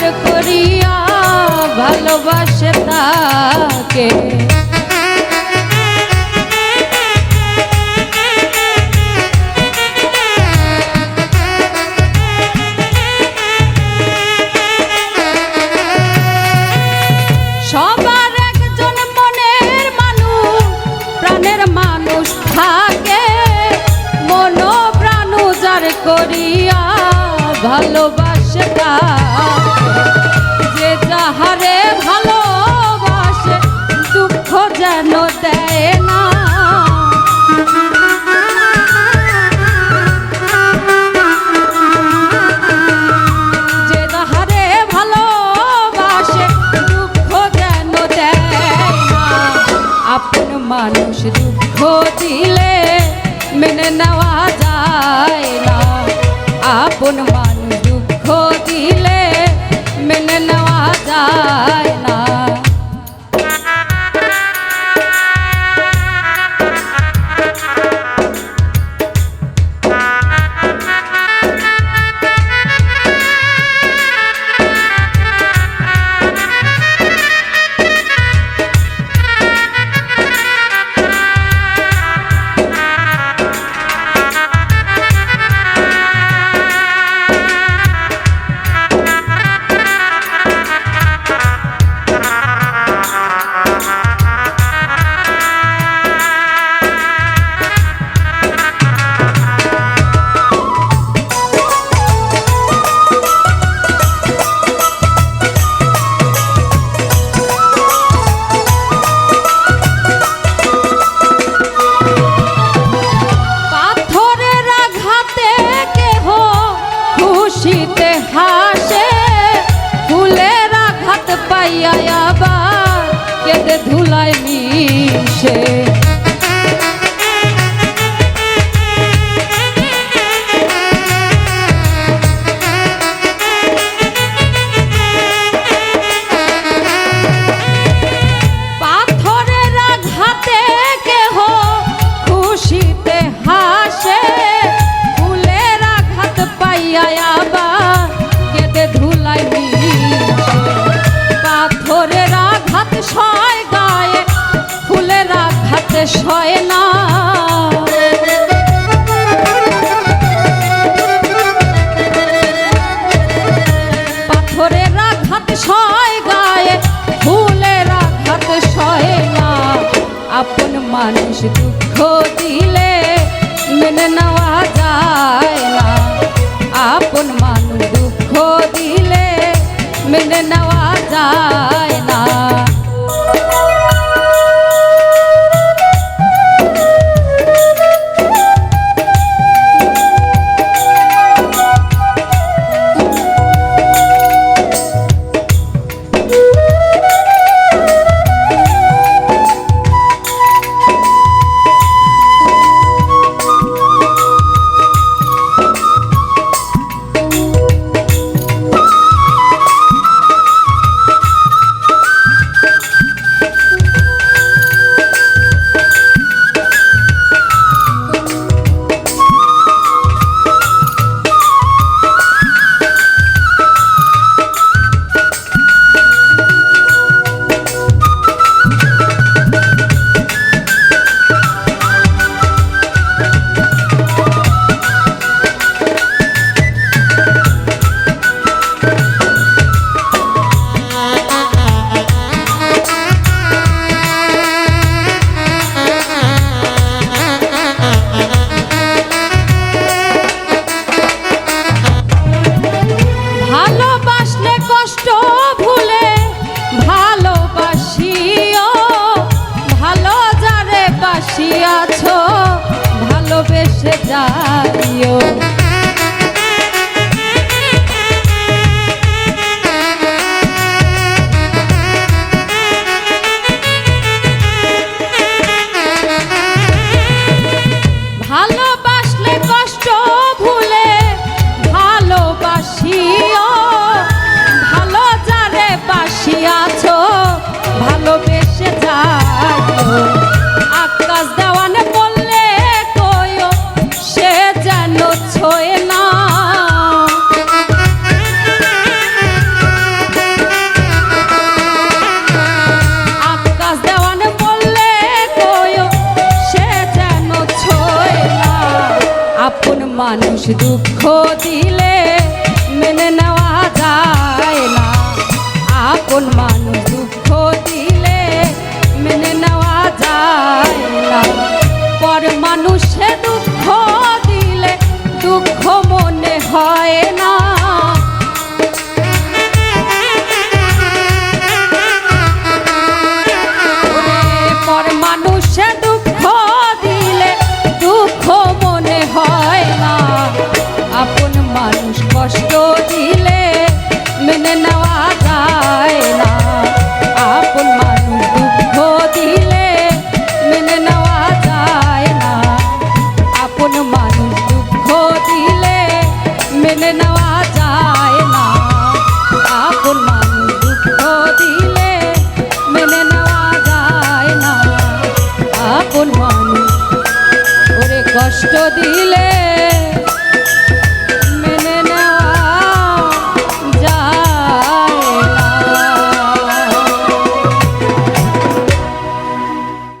করিয়া ভালোবাসে তাকে। ভালোবেসে যাইও আকাশ দেওয়ান বললে, কয়ো, সে যেন ছোয়ে আকাশ দেওয়ান বললে, কয়ো, সে যেন ছোয়ে না। আপন মানুষ দুঃখ দিলে মেনে নেওয়া যায় না। আপন মানুষ